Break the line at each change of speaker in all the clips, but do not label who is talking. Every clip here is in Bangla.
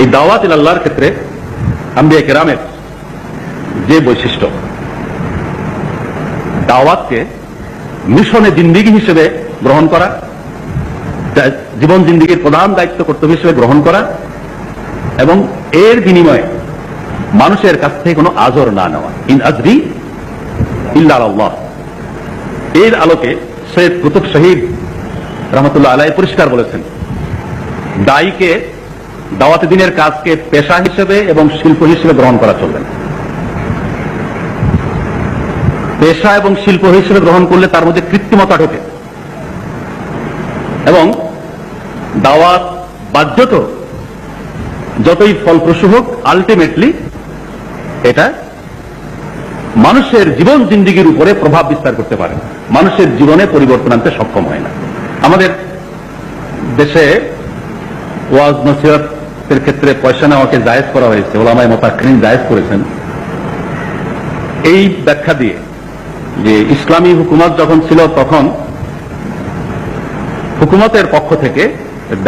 এই দাওয়াত আল্লাহর ক্ষেত্রে আম্বিয়া কেরামের যে বৈশিষ্ট্য, দাওয়াতকে মিশনে জিন্দিগি হিসেবে গ্রহণ করা জীবন জিন্দিগির প্রধান দায়িত্ব কর্তব্য হিসেবে গ্রহণ করা, এবং এর বিনিময়ে মানুষের কাছ থেকে কোনো আজর না নেওয়া, ইন আজরি ইল্লা আল্লাহ এর আলোকে সৈয়দ কুতুব শহীদ রহমতুল্লাহ আলাই পরিষ্কার বলেছেন, দায়ীকে দাওয়াতে দিনের কাজকে পেশা হিসেবে এবং শিল্প হিসেবে গ্রহণ করা চলবে না। পেশা এবং শিল্প হিসেবে গ্রহণ করলে তার মধ্যে কৃত্রিমতা ঢোকে। এবং দাওয়াত বাধ্যত যতই ফলপ্রসূ হোক আলটিমেটলি এটা মানুষের জীবন জিন্দিগির উপরে প্রভাব বিস্তার করতে পারে মানুষের জীবনে পরিবর্তন আনতে সক্ষম হয় না। আমাদের দেশে ওয়াজ নসিহতের ক্ষেত্রে পয়সা নেওয়াকে জায়েজ করা হয়েছে, ওলামায় মোতাক্ষরিন জায়েজ করেছেন। এই ব্যাখ্যা দিয়ে যে ইসলামী হুকুমত যখন ছিল তখন হুকুমতের পক্ষ থেকে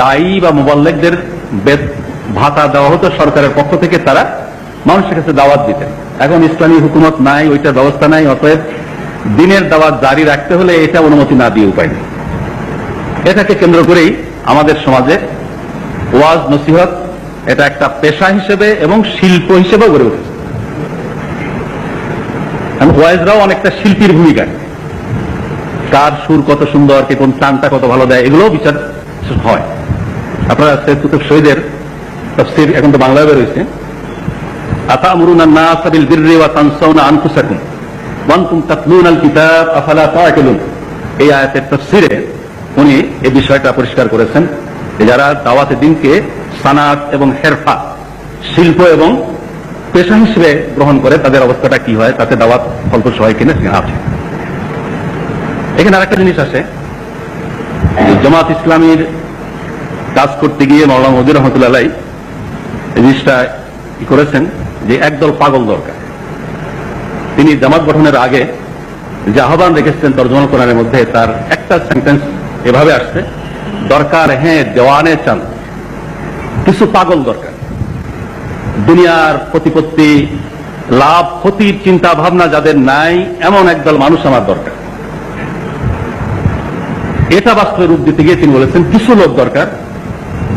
দায়ী বা মোবাল্লেকদের ভাতা দেওয়া হতো, সরকারের পক্ষ থেকে তারা মানুষের কাছে দাওয়াত দিতেন। এখন ইসলামী হুকুমত নাই ওইটা ব্যবস্থা নাই, অতএব দিনের দাওয়াত জারি রাখতে হলে এটা অনুমতি না দিয়ে উপায় নেই। এটাকে কেন্দ্র করেই আমাদের সমাজে ওয়াজ, নসিহত এটা একটা পেশা হিসেবে এবং শিল্প হিসেবে গড়ে উঠেছে এবং ওয়াইজরাও অনেকটা শিল্পীর ভূমিকা কার সুর কত সুন্দর কে কোন টানটা কত ভালো দেয় এগুলোও বিচার হয় আপনারা সৈয়দ কুতুব শহীদের তফসির এখন তো বাংলায় বেরোয়েছে আতামুরুনা الناس بالبر وتنسون انفسكم وانتم تتلون الكتاب افلا تعقلون এই আয়াতের তফসিরে উনি এই বিষয়টা পরিষ্কার করেছেন যে যারা দাওয়াতে দিনকে সানাত এবং হেরফা, শিল্প এবং পেশা হিসেবে গ্রহণ করে তাদের অবস্থাটা কি হয়, তাতে দাওয়াত ফলপ্রসূ হয় কিনা সেখানে আছে। এখানে আরেকটা জিনিস আছে জামাত ইসলামীর কাজ করতে গিয়ে মৌলানা মজুর রহমতুল্লাহ এই জিনিসটা কি করেছেন, যে একদল পাগল দরকার। তিনি জামাত গঠনের আগে যে আহ্বান রেখেছেন তর্জমা কোরআনের মধ্যে, তার একটা সেন্টেন্স এভাবে আসছে, দরকার হ্যাঁ দেওয়ানে চান কিছু পাগল দরকার। দুনিয়ার প্রতিপত্তি, লাভ, ক্ষতির চিন্তা ভাবনা যাদের নাই, এমন একদল মানুষ আমার দরকার। এটা বাস্তবে রূপ দিতে গিয়ে তিনি বলেছেন, কিছু লোক দরকার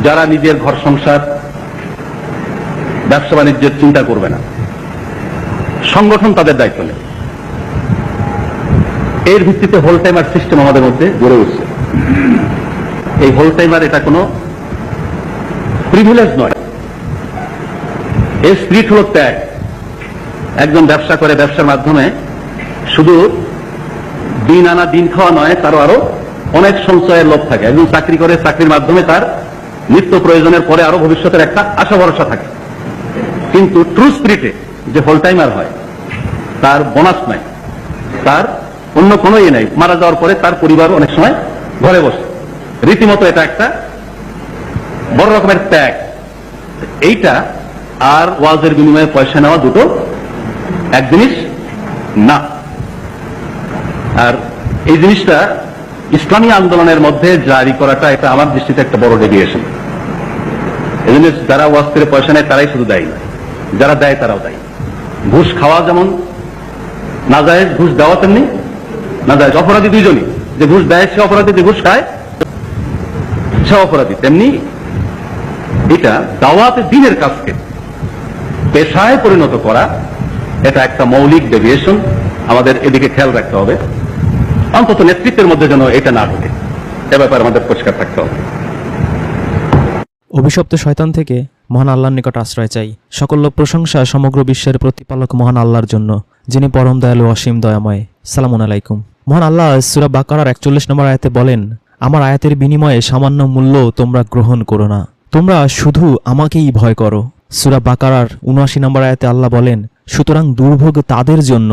যারা নিজের ঘর সংসার, ব্যবসা বাণিজ্যের চিন্তা করবে না। সংগঠন তাদের দায়িত্ব নেই এর ভিত্তিতে হোল টাইমার সিস্টেম আমাদের মধ্যে গড়ে উঠছে। এই হোল টাইমার এটা কোনো প্রিভিলেজ নয়। এর স্পিরিট হল ত্যাগ একজন ব্যবসা করে ব্যবসার মাধ্যমে শুধু দিন আনা, দিন খাওয়া নয়, তারও আরও অনেক সঞ্চয়ের লোভ থাকে। একজন চাকরি করে চাকরির মাধ্যমে তার নিত্য প্রয়োজনের পরে আরও ভবিষ্যতের একটা আশা ভরসা থাকে। কিন্তু ট্রু স্পিরিটে যে হোল টাইমার হয়, তার বোনাস নাই। তার অন্য কোনো ইয়ে নাই। মারা যাওয়ার পরে তার পরিবার অনেক সময় ঘরে বসে। রীতিমতো এটা একটা বড় রকমের ত্যাগ এইটা আর ওয়াজের বিনিময়ে পয়সা নেওয়া দুটো এক জিনিস না। আর এই জিনিসটা ইসলামী আন্দোলনের মধ্যে জারি করাটা এটা আমার দৃষ্টিতে একটা বড় ডেভিয়েশন এই জন্য যারা ওয়াজ করে পয়সা নেয়, তারাই শুধু দায়ী যারা দেয়, তারাও দায়ী। ঘুষ খাওয়া যেমন না যায় ঘুষ দেওয়া তেমনি না যায় অপরাধী দুইজনই। যে ঘুষ দেয়, সে অপরাধী, যে ঘুষ খায়, সে অপরাধী। তেমনি এটা দাওয়াতে দিনের কাজকে পেশায় পরিণত করা, এটা একটা মৌলিক ডেভিয়েশন আমাদের এদিকে খেয়াল রাখতে হবে। অন্তত নেতৃত্বের মধ্যে যেন এটা না ঢোকে এ ব্যাপারে আমাদের পরিষ্কার থাকতে হবে।
অভিশপ্ত শয়তান থেকে মহান আল্লাহর নিকট আশ্রয় চাই। সকল প্রশংসা সমগ্র বিশ্বের প্রতিপালক মহান আল্লাহর জন্য, যিনি পরম দয়ালু, অসীম দয়াময়। সালামুন আলাইকুম। মহান আল্লাহ সুরা বাকারার একচল্লিশ নম্বর আয়াতে বলেন, আমার আয়াতের বিনিময়ে সামান্য মূল্য তোমরা গ্রহণ করো না। তোমরা শুধু আমাকেই ভয় করো। সুরা বাকারার উনআশি নম্বর আয়াতে আল্লাহ বলেন, সুতরাং দুর্ভোগ তাদের জন্য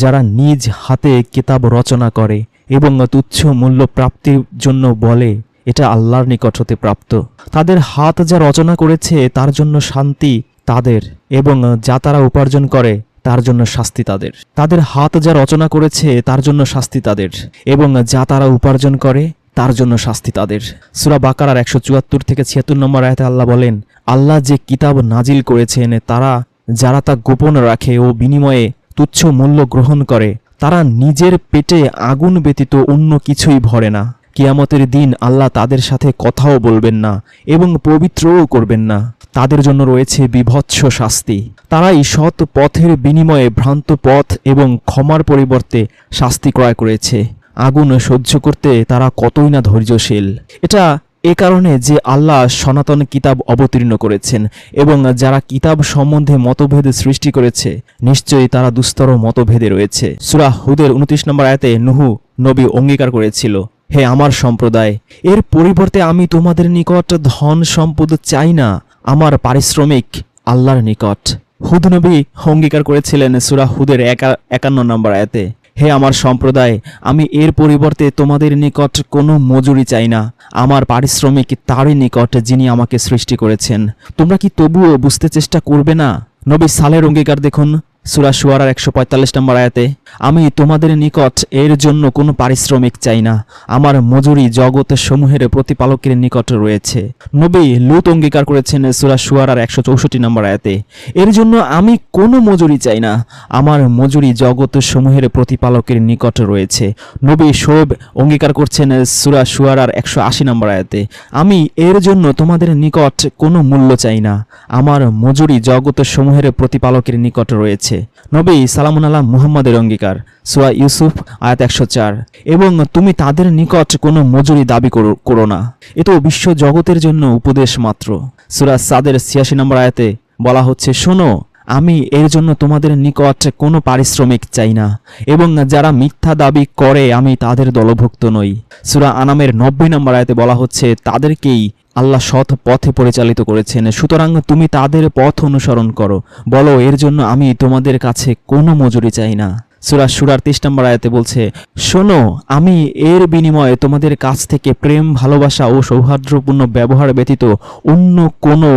যারা নিজ হাতে কিতাব রচনা করে এবং তুচ্ছ মূল্য প্রাপ্তির জন্য বলে, এটা আল্লাহর নিকট হতে প্রাপ্ত। তাদের হাত যা রচনা করেছে, তার জন্য শান্তি তাদের এবং যা তারা উপার্জন করে, তার জন্য শাস্তি তাদের। তাদের হাত যা রচনা করেছে, তার জন্য শাস্তি তাদের এবং যা তারা উপার্জন করে তার জন্য শাস্তি তাদের। সুরা বাকারার একশো চুয়াত্তর থেকে ছিয়াত্তর নম্বর আয়াতে আল্লাহ বলেন, আল্লাহ যে কিতাব নাজিল করেছেন, তারা, যারা তা গোপন রাখে ও বিনিময়ে তুচ্ছ মূল্য গ্রহণ করে, তারা নিজের পেটে আগুন ব্যতীত অন্য কিছুই ভরে না। কিয়ামতের দিন আল্লাহ তাদের সাথে কথাও বলবেন না এবং পবিত্রও করবেন না। তাদের জন্য রয়েছে বিভৎস শাস্তি। তারাই সৎ পথের বিনিময়ে ভ্রান্ত পথ এবং ক্ষমার পরিবর্তে শাস্তি ক্রয় করেছে। আগুন সহ্য করতে তারা কতই না ধৈর্যশীল। এটা এ কারণে যে আল্লাহ সনাতন কিতাব অবতীর্ণ করেছেন এবং যারা কিতাব সম্বন্ধে মতভেদ সৃষ্টি করেছে, নিশ্চয়ই তারা দুস্তর মতভেদে রয়েছে। সুরা হুদের উনত্রিশ নম্বর আয়াতে নুহু নবী অঙ্গীকার করেছিল, হে আমার সম্প্রদায়, এর পরিবর্তে আমি তোমাদের নিকট ধন সম্পদ চাই না, আমার পারিশ্রমিক আল্লাহর নিকট। হুদ নবী অঙ্গীকার করেছিলেন সুরা হুদের একা, একান্ন নম্বর আয়াতে। হে আমার সম্প্রদায়, আমি এর পরিবর্তে তোমাদের নিকট কোনো মজুরি চাই না। আমার পারিশ্রমিক তারই নিকট যিনি আমাকে সৃষ্টি করেছেন। তোমরা কি তবুও বুঝতে চেষ্টা করবে না? নবী সালের অঙ্গীকার দেখুন, সুরা সুয়ারার একশো পঁয়তাল্লিশ নম্বর আয়াতে। আমি তোমাদের নিকট এর জন্য কোনো পারিশ্রমিক চাই না। আমার মজুরি জগৎ সমূহের প্রতিপালকের নিকট রয়েছে। নবী লুত অঙ্গীকার করেছেন সুরা সুয়ারার একশো চৌষট্টি নম্বর আয়াতে। এর জন্য আমি কোনো মজুরি চাই না। আমার মজুরি জগৎ সমূহের প্রতিপালকের নিকট রয়েছে। নবী শোব অঙ্গীকার করছেন সুরা সুয়ারার একশো আশি নম্বর আয়াতে। আমি এর জন্য তোমাদের নিকট কোনো মূল্য চাই না। আমার মজুরি জগৎ সমূহের প্রতিপালকের নিকট রয়েছে। নবী সালামুন আল্লাহ মুহাম্মদের অঙ্গীকার সুয়া ইউসুফ, আয়াত একশো চার। এবং তুমি তাদের নিকট কোনো মজুরি দাবি করো না। এ তো বিশ্ব জগতের জন্য উপদেশ মাত্র। সুরা সাদের ছিয়াশি নম্বর আয়াতে বলা হচ্ছে, শোনো, আমি এর জন্য তোমাদের নিকট কোনো পারিশ্রমিক চাই না। এবং যারা মিথ্যা দাবি করে, আমি তাদের দলভুক্ত নই। সুরা আনামের নব্বই নম্বর আয়াতে বলা হচ্ছে, তাদেরকেই আল্লাহ সৎ পথে পরিচালিত করেছেন। সুতরাং তুমি তাদের পথ অনুসরণ করো। বলো, এর জন্য আমি তোমাদের কাছে কোনো মজুরি চাই না। সুরা সুরার তেইশ নম্বর আয়াতে বলছে, শোনো, আমি এর বিনিময়ে তোমাদের কাছ থেকে প্রেম, ভালোবাসা ও সৌহার্দ্যপূর্ণ ব্যবহার ব্যতীত অন্য কোনো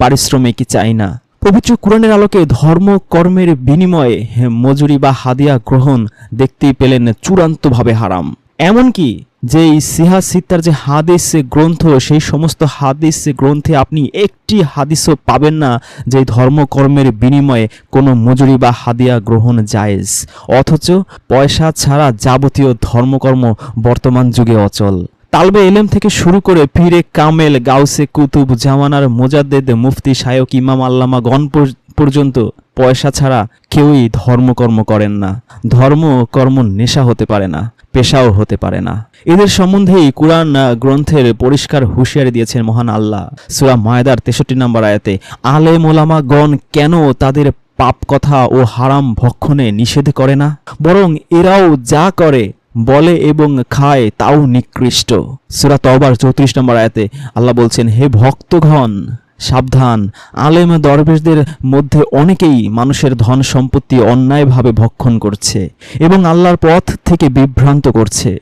পারিশ্রমিক চাই না। পবিত্র কোরআনের আলোকে ধর্ম, কর্মের বিনিময়ে মজুরি বা হাদিয়া গ্রহণ দেখতেই পেলেন চূড়ান্তভাবে হারাম। এমনকি যে সিহা সিত্তার যে হাদিস গ্রন্থ, সেই সমস্ত হাদিস গ্রন্থে আপনি একটি হাদিসও পাবেন না যে ধর্মকর্মের বিনিময়ে কোনো মজুরি বা হাদিয়া গ্রহণ জায়েজ। অথচ পয়সা ছাড়া যাবতীয় ধর্মকর্ম বর্তমান যুগে অচল। তালবে এলেম থেকে শুরু করে পীরে কামেল, গাউসে কুতুব, জামানার মোজাদ্দেদ, মুফতি শায়ক ইমাম আল্লামা গণ পর- পর্যন্ত পয়সা ছাড়া কেউই ধর্মকর্ম করেন না। ধর্ম কর্ম নেশা হতে পারে না। পেশাও হতে পারে না। এদের সম্বন্ধেই কুরআন গ্রন্থের পরিষ্কার হুঁশিয়ারি দিয়েছেন মহান আল্লাহ। সুরা মায়দার তেষট্টি নম্বর আয়াতে আলে মোলামা গণ কেন তাদের পাপ কথা ও হারাম ভক্ষণে নিষেধ করে না? বরং এরাও যা করে, বলে এবং খায় তাও নিকৃষ্ট। সুরা তবার চৌত্রিশ নম্বর আয়াতে আল্লাহ বলছেন, হে ভক্তগণ সাবধান। আলেম দরবেশদের মধ্যে অনেকেই মানুষের ধন সম্পত্তি অন্যায়ভাবে ভক্ষণ করছে এবং আল্লাহর পথ থেকে বিভ্রান্ত করছে।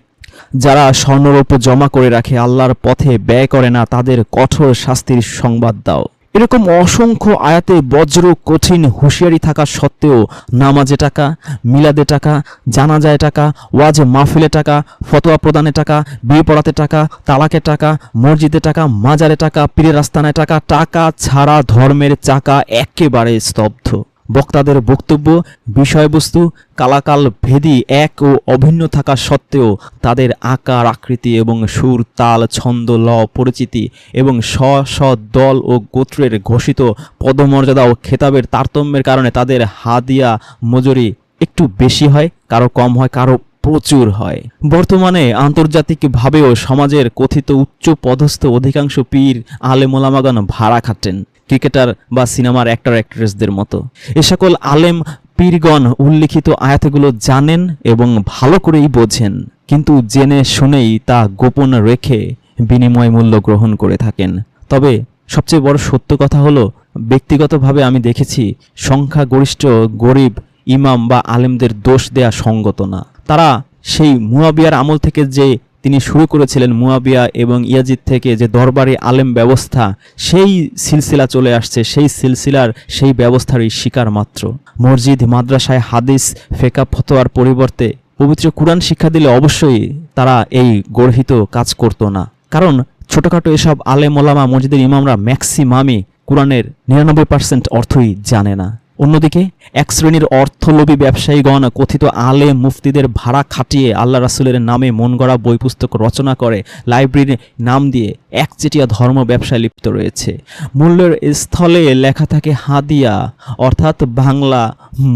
যারা স্বর্ণরূপ জমা করে রাখে, আল্লাহর পথে ব্যয় করে না, তাদের কঠোর শাস্তির সংবাদ দাও। এরকম অসংখ্য আয়াতে বজ্র, কঠিন, হুঁশিয়ারি থাকা সত্ত্বেও নামাজে টাকা, মিলাদে টাকা, জানাজায় টাকা, ওয়াজ মাহফিলে টাকা, ফতোয়া প্রদানে টাকা, বিয়ে পড়াতে টাকা, তালাকে টাকা, মসজিদে টাকা, মাজারে টাকা, পীরের আস্তানায় টাকা টাকা ছাড়া ধর্মের চাকা একেবারে স্তব্ধ। বক্তাদের বক্তব্য, বিষয়বস্তু, কালাকাল ভেদি এক ও অভিন্ন থাকা সত্ত্বেও তাদের আকার, আকৃতি এবং সুর, তাল, ছন্দ, ল, পরিচিতি এবং স্ব স্ব দল ও গোত্রের ঘোষিত পদমর্যাদা ও খেতাবের তারতম্যের কারণে তাদের হাদিয়া মজুরি একটু বেশি হয়, কারও কম হয়, কারও প্রচুর হয়। বর্তমানে আন্তর্জাতিকভাবেও সমাজের কথিত উচ্চ পদস্থ অধিকাংশ পীর আলেমোলামাগণ ভাড়া খাটেন। ক্রিকেটার বা সিনেমার অ্যাক্টর অ্যাক্ট্রেসদের মতো। এ সকল আলেম পীরগণ উল্লিখিত আয়াতগুলো জানেন এবং ভালো করেই বোঝেন। কিন্তু জেনে শুনেই তা গোপন রেখে বিনিময় মূল্য গ্রহণ করে থাকেন। তবে সবচেয়ে বড় সত্য কথা হলো, ব্যক্তিগতভাবে আমি দেখেছি সংখ্যাগরিষ্ঠ গরিব, ইমাম বা আলেমদের দোষ দেয়া সঙ্গত না। তারা সেই মুয়াবিয়ার আমল থেকে যে তিনি শুরু করেছিলেন মুয়াবিয়া এবং ইয়াজিদ থেকে যে দরবারি আলেম ব্যবস্থা, সেই সিলসিলা চলে আসছে। সেই সিলসিলার সেই ব্যবস্থারই শিকার মাত্র। মসজিদ, মাদ্রাসায় হাদিস ফেকা ফতোয়ার পরিবর্তে পবিত্র কুরআন শিক্ষা দিলে অবশ্যই তারা এই গর্হিত কাজ করত না। কারণ ছোটখাটো এসব আলেম ওলামা মসজিদের ইমামরা ম্যাক্সিমামই কোরআনের নিরানব্বই পার্সেন্ট অর্থই জানে না। অন্যদিকে, এক শ্রেণির অর্থলোভী ব্যবসায়ীগণ কথিত আলে মুফতিদের ভাড়া খাটিয়ে আল্লাহ রাসুলের নামে মন গড়া বই পুস্তক রচনা করে লাইব্রেরির নাম দিয়ে একচেটিয়া ধর্ম ব্যবসায় লিপ্ত রয়েছে। মূল্যের স্থলে লেখা থাকে হাদিয়া, অর্থাৎ বাংলা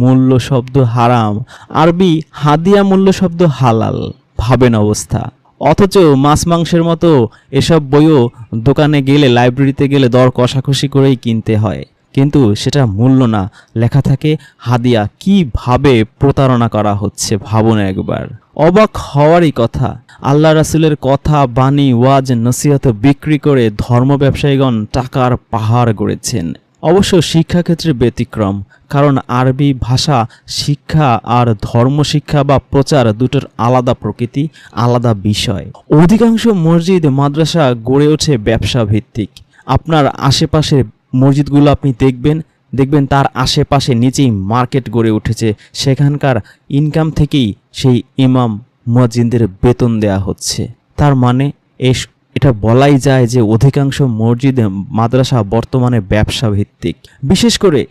মূল্য শব্দ হারাম, আরবি হাদিয়া মূল্য শব্দ হালাল, ভাবেন অবস্থা। অথচ মাছ মাংসের মতো এসব বইও দোকানে গেলে, লাইব্রেরিতে গেলে দর কষাকষি করেই কিনতে হয়। কিন্তু সেটা মূল্য না। লেখা থাকে, হাদিয়া, কীভাবে প্রতারণা করা হচ্ছে? ভাবুন একবার। অবাক হওয়ারই কথা। আল্লাহ রাসুলের কথা, বাণী, ওয়াজ, নসিহত বিক্রি করে ধর্ম ব্যবসায়ীগণ টাকার পাহাড় গড়েছেন। অবশ্য শিক্ষাক্ষেত্রে ব্যতিক্রম, কারণ আরবি ভাষা, শিক্ষা আর ধর্ম শিক্ষা বা প্রচার দুটোর আলাদা প্রকৃতি, আলাদা বিষয়। অধিকাংশ মসজিদ, মাদ্রাসা গড়ে ওঠে ব্যবসা ভিত্তিক আপনার আশেপাশের মসজিদগুলো আপনি দেখবেন দেখবেন তার আশেপাশে নিচেই মার্কেট গড়ে উঠেছে। সেখানকার ইনকাম থেকেই সেই ইমাম মুয়াজ্জিনদের বেতন দেয়া হচ্ছে। তার মানে এস, এটা বলাই যায় যে অধিকাংশ মসজিদ মাদ্রাসা বর্তমানে ব্যবসা ভিত্তিক বিশেষ করে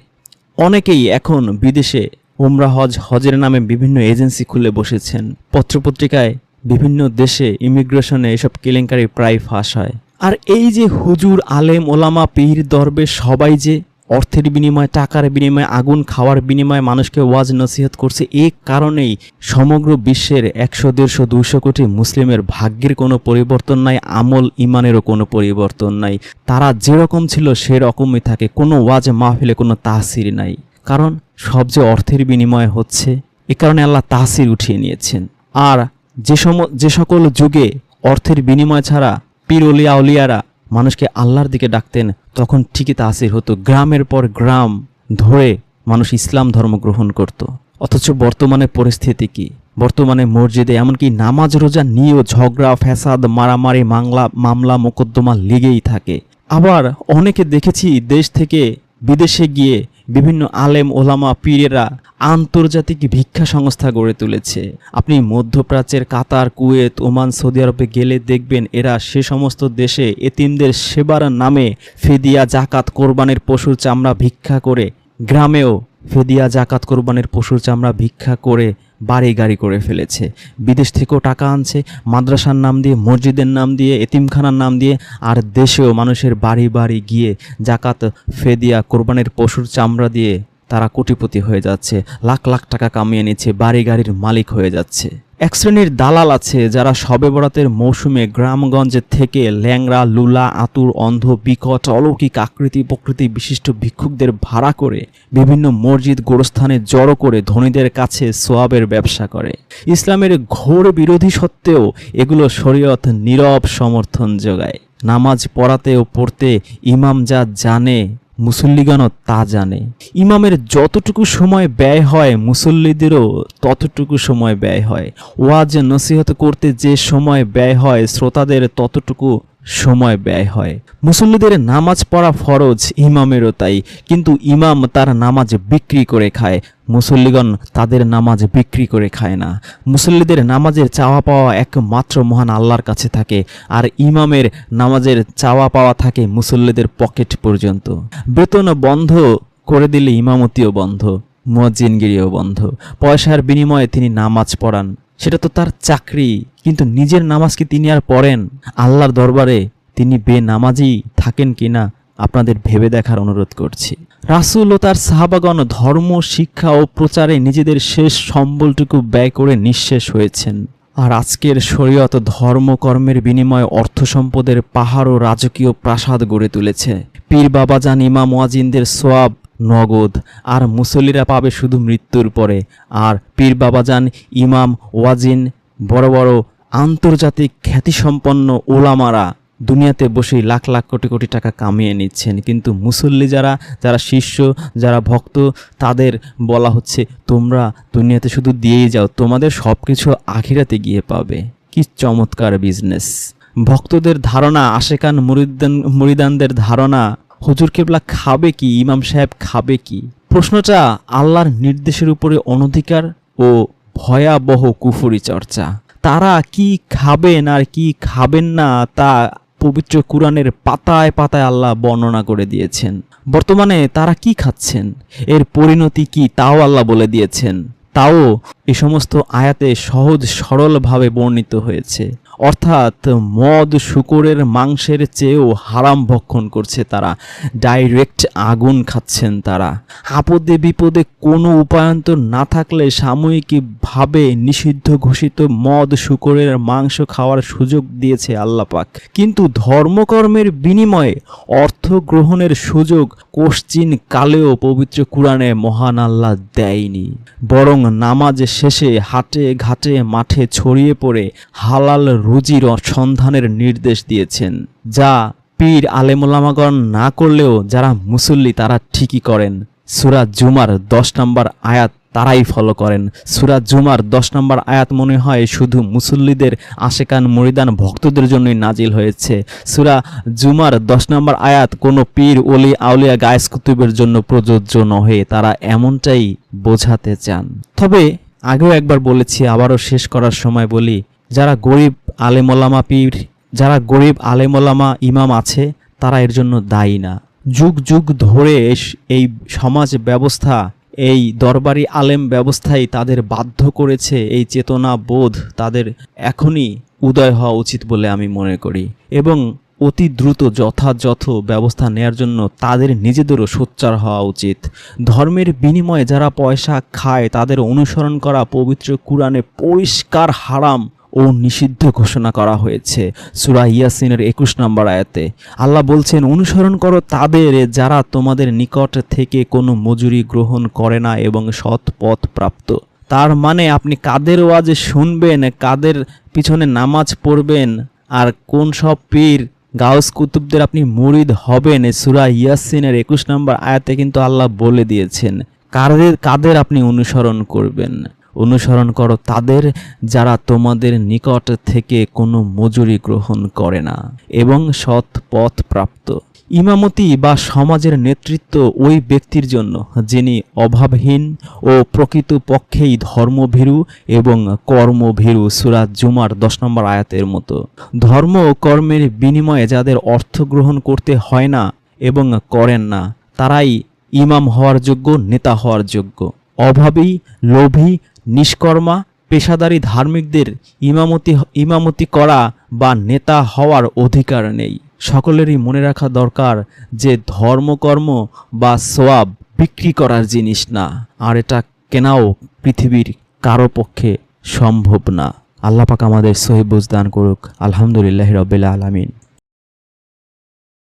অনেকেই এখন বিদেশে উমরা হজ, হজের নামে বিভিন্ন এজেন্সি খুলে বসেছেন। পত্রপত্রিকায় বিভিন্ন দেশে ইমিগ্রেশনে এসব কেলেঙ্কারি প্রায় ফাঁস হয়। আর এই যে হুজুর, আলেম, ওলামা, পীর, দরবে সবাই যে অর্থের বিনিময়ে, টাকার বিনিময়ে, আগুন খাওয়ার বিনিময়ে মানুষকে ওয়াজ নসিহত করছে এই কারণেই সমগ্র বিশ্বের একশো, দেড়শো দুশো কোটি মুসলিমের ভাগ্যের কোনো পরিবর্তন নাই, আমল ইমানেরও কোনো পরিবর্তন নাই। তারা যেরকম ছিল সেরকমই থাকে, কোনো ওয়াজ মাহফিলে কোনো তাহসির নাই। কারণ সব যে অর্থের বিনিময় হচ্ছে, এ কারণে আল্লাহ তাহসির উঠিয়ে নিয়েছেন। আর যে সম, যে সকল যুগে অর্থের বিনিময় ছাড়া পীর অলিয়া অলিয়ারা মানুষকে আল্লাহর দিকে ডাকতেন, তখন ঠিকই তাসির হতো। গ্রামের পর গ্রাম ধরে মানুষ ইসলাম ধর্ম গ্রহণ করত। অথচ বর্তমানে পরিস্থিতি কি? বর্তমানে মসজিদে এমনকি নামাজ, রোজা নিয়েও ঝগড়া, ফ্যাসাদ, মারামারি মামলা মামলা, মোকদ্দমা লেগেই থাকে। আবার অনেকে দেখেছি দেশ থেকে বিদেশে গিয়ে বিভিন্ন আলেম, ওলামা, পীরেরা আন্তর্জাতিক ভিক্ষা সংস্থা গড়ে তুলেছে। আপনি মধ্যপ্রাচ্যের কাতার, কুয়েত, ওমান, সৌদি আরবে গেলে দেখবেন এরা সে সমস্ত দেশে এতিমদের সেবার নামে ফেদিয়া জাকাত কোরবানের পশুর চামড়া ভিক্ষা করে, গ্রামেও ফেদিয়া জাকাত কোরবানের পশুর চামড়া ভিক্ষা করে বাড়ি গাড়ি করে ফেলেছে। বিদেশ থেকেও টাকা আনছে, মাদ্রাসার নাম দিয়ে, মসজিদের নাম দিয়ে, এতিমখানার নাম দিয়ে, আর দেশেও মানুষের বাড়ি বাড়ি গিয়ে জাকাত, ফেদিয়া, কোরবানের পশুর চামড়া দিয়ে তারা কোটিপতি হয়ে যাচ্ছে, লাখ লাখ টাকা কামিয়ে নিচ্ছে বাড়ি গাড়ির মালিক হয়ে যাচ্ছে। এক শ্রেণির দালাল আছে যারা শবে বরাতের মৌসুমে গ্রামগঞ্জে থেকে ল্যাংরা লুলা, আতুর, অন্ধ, বিকট, অলৌকিক আকৃতি প্রকৃতি বিশিষ্ট ভিক্ষুকদের ভাড়া করে বিভিন্ন মসজিদ গোরস্থানে জড়ো করে ধনীদের কাছে সোয়াবের ব্যবসা করে। ইসলামের ঘোর বিরোধী সত্ত্বেও এগুলো শরীয়ত নীরব সমর্থন যোগায়। নামাজ পড়াতে ও পড়তে ইমাম যা জানে মুসল্লিগণও তা জানে। ইমামের যতটুকু সময় ব্যয় হয়, মুসল্লিদেরও ততটুকু সময় ব্যয় হয়। ওয়াজ নসিহত করতে যে সময় ব্যয় হয়, শ্রোতাদের ততটুকু সময় ব্যয় হয়। মুসল্লিদের নামাজ পড়া ফরজ, ইমামেরও তাই। কিন্তু ইমাম তার নামাজ বিক্রি করে খায়। মুসল্লিগণ তাদের নামাজ বিক্রি করে খায় না। মুসল্লিদের নামাজের চাওয়া পাওয়া একমাত্র মহান আল্লাহর কাছে থাকে। আর ইমামের নামাজের চাওয়া পাওয়া থাকে মুসল্লিদের পকেট পর্যন্ত। বেতন বন্ধ করে দিলে ইমামতিও বন্ধ, মুয়াজ্জিনগিরিও বন্ধ। পয়সার বিনিময়ে তিনি নামাজ পড়ান। সেটা তো তার চাকরি। কিন্তু নিজের নামাজ কি তিনি আর পড়েন? আল্লাহর দরবারে তিনি বেনামাজি থাকেন কিনা আপনাদের ভেবে দেখার অনুরোধ করছি। রাসুল ও তার সাহাবাগণ ধর্ম, শিক্ষা ও প্রচারে নিজেদের শেষ সম্বলটুকু ব্যয় করে নিঃশেষ হয়েছেন। আর আজকের শরীয়ত ধর্মকর্মের বিনিময়ে অর্থ সম্পদের পাহাড় ও রাজকীয় প্রাসাদ গড়ে তুলেছে। পীর বাবাজান ইমাম ওয়াজিনদের সোয়াব নগদ। আর মুসল্লিরা পাবে শুধু মৃত্যুর পরে। আর পীর বাবাজান ইমাম ওয়াজিন, বড় বড় আন্তর্জাতিক খ্যাতিসম্পন্ন ওলামারা দুনিয়াতে বসেই লাখ লাখ কোটি কোটি টাকা কামিয়ে নিচ্ছেন। কিন্তু মুসল্লি যারা যারা শিষ্য, যারা ভক্ত, তাদের বলা হচ্ছে, তোমরা দুনিয়াতে শুধু দিয়েই যাও, তোমাদের সব কিছু আখিরাতে গিয়ে পাবে। কি চমৎকার বিজনেস ভক্তদের ধারণা, আশেকান মুরিদান মুরিদানদের ধারণা হুজুর কেবলা খাবে কি? ইমাম সাহেব খাবে কি? প্রশ্নটা আল্লাহর নির্দেশের উপরে অনধিকার ও ভয়াবহ কুফুরি চর্চা। তারা কি খাবেন আর কি খাবেন না তা পবিত্র কোরআনের পাতায় পাতায় আল্লাহ বর্ণনা করে দিয়েছেন। বর্তমানে তারা কি খাচ্ছেন? এর পরিণতি কি তাও আল্লাহ বলে দিয়েছেন। তাও এ সমস্ত আয়াতে সহজ সরলভাবে বর্ণিত হয়েছে। অর্থাৎ মদ, শুকরের মাংসের চেয়েও হারাম ভক্ষণ করছে তারা। ডাইরেক্ট আগুন খাচ্ছেন তারা। আপদে বিপদে কোনো উপায়ন্তর না থাকলে সাময়িকভাবে নিষিদ্ধ ঘোষিত মদ, শুকরের মাংস খাওয়ার সুযোগ দিয়েছে আল্লাহ পাক কিন্তু ধর্মকর্মের বিনিময়ে অর্থ গ্রহণের সুযোগ কোশ্চিন কালেও পবিত্র কোরআনে মহান আল্লাহ দেয়নি। বরং নামাজ শেষে হাটে ঘাটে মাঠে ছড়িয়ে পড়ে হালাল রুজির সন্ধানের নির্দেশ দিয়েছেন, যা পীর আলেমুলামাগণ না করলেও যারা মুসল্লি তারা ঠিকই করেন। সুরা জুমার দশ নম্বর আয়াত তারাই ফলো করেন। সুরা জুমার দশ নম্বর আয়াত মনে হয় শুধু মুসল্লিদের, আশেকান মরিদান ভক্তদের জন্যই নাজিল হয়েছে। সুরা জুমার দশ নম্বর আয়াত কোনো পীর, ওলি, আউলিয়া, গায়েস কুতুবের জন্য প্রযোজ্য নহে, তারা এমনটাই বোঝাতে চান। তবে আগেও একবার বলেছি, আবারও শেষ করার সময় বলি যারা গরিব আলেমোলামা পীর, যারা গরিব আলেমোলামা ইমাম আছে, তারা এর জন্য দায়ী না। যুগ যুগ ধরে এই সমাজ ব্যবস্থা, এই দরবারি আলেম ব্যবস্থাই তাদের বাধ্য করেছে, এই চেতনা বোধ তাদের এখনই উদয় হওয়া উচিত বলে আমি মনে করি। এবং অতি দ্রুত যথাযথ ব্যবস্থা নেয়ার জন্য তাদের নিজেদেরও সোচ্চার হওয়া উচিত। ধর্মের বিনিময়ে যারা পয়সা খায়, তাদের অনুসরণ করা পবিত্র কোরআনে পরিষ্কার হারাম ও নিষিদ্ধ ঘোষণা করা হয়েছে। সুরা ইয়াসিনের একুশ নম্বর আয়াতে আল্লাহ বলছেন, অনুসরণ করো তাদের যারা তোমাদের নিকট থেকে কোনো মজুরি গ্রহণ করে না এবং সৎ পথ প্রাপ্ত। তার মানে আপনি কাদের ওয়াজে শুনবেন, কাদের পিছনে নামাজ পড়বেন, আর কোন সব পীর, গাউস কুতুবদের আপনি মুরিদ হবেন? সুরা ইয়াসিনের একুশ নম্বর আয়াতে কিন্তু আল্লাহ বলে দিয়েছেন, কাদের কাদের আপনি অনুসরণ করবেন? অনুসরণ করো তাদের যারা তোমাদের নিকট থেকে কোনো মজুরি গ্রহণ করে না এবং সৎ পথ প্রাপ্ত। ইমামতি বা সমাজের নেতৃত্ব ওই ব্যক্তির জন্য, যিনি অভাবহীন ও প্রকৃত পক্ষেই ধর্মভীরু এবং কর্মভীরু। সুরাজ জুমার দশ নম্বর আয়াতের মতো। ধর্ম ও কর্মের বিনিময়ে যাদের অর্থ গ্রহণ করতে হয় না এবং করেন না, তারাই ইমাম হওয়ার যোগ্য, নেতা হওয়ার যোগ্য। অভাবী, লোভী নিষ্কর্মা, পেশাদারী ধার্মিকদের ইমামতি ইমামতি করা বা নেতা হওয়ার অধিকার নেই। সকলেরই মনে রাখা দরকার যে ধর্মকর্ম বা সোয়াব বিক্রি করার জিনিস না, আর এটা কেনাও পৃথিবীর কারও পক্ষে সম্ভব না। আল্লাহ পাক আমাদের সহিবুজ দান করুক। আলহামদুলিল্লাহ রবিল্লা আলমিন।